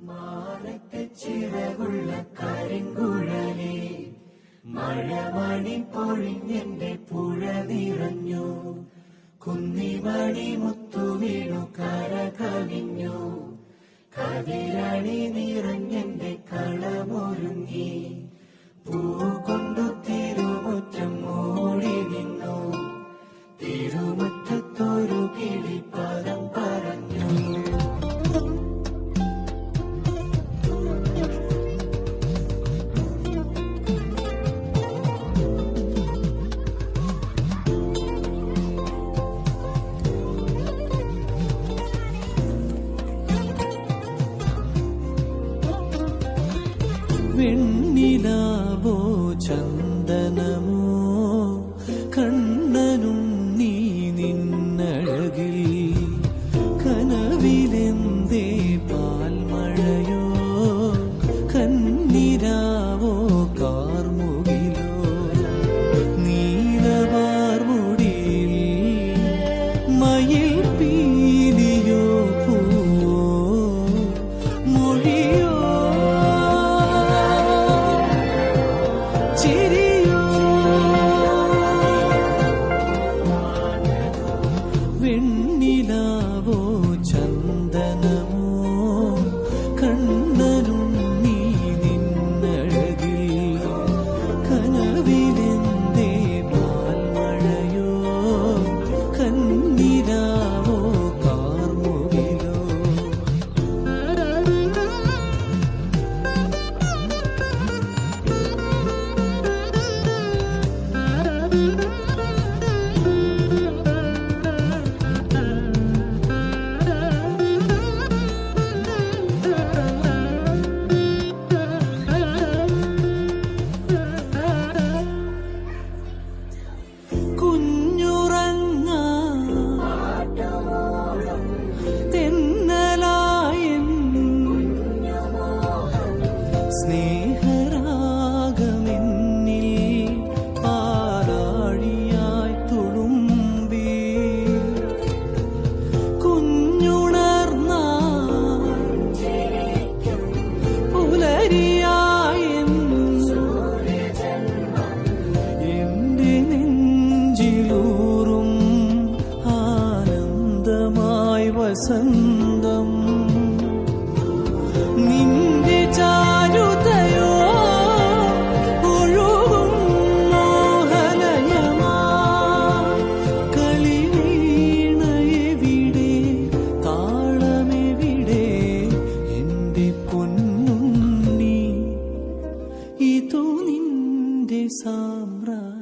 മാനത്തെ ചിറകുള്ള കരിങ്കുഴലേ മഴമണി പൊഴിഞ്ഞെന്റെ പുഴ നിറഞ്ഞു. കുന്നിമണി മുത്തുവീണു കര കവിഞ്ഞു കതിരണി നിറഞ്ഞെന്റെ കളമൊരുങ്ങി വെണ്ണിലാവോ ചന്ദനമോ? കണ്ണനുണ്ണി നിന്നഴകിൽ കനവിലെന്തേ പാൽമഴയോ? കന്നിരാവോ കാർമുകിലോ? നീലവാർമുടിയിൽ മയിൽ സ്നേഹരാഗമെന്നിൽ പാലാഴിയായി തുളുമ്പി. കുഞ്ഞുണർന്ന പുലരിയായൻ എന്റെ നെഞ്ചിലൂറും ആനന്ദമായി വസന്തം samra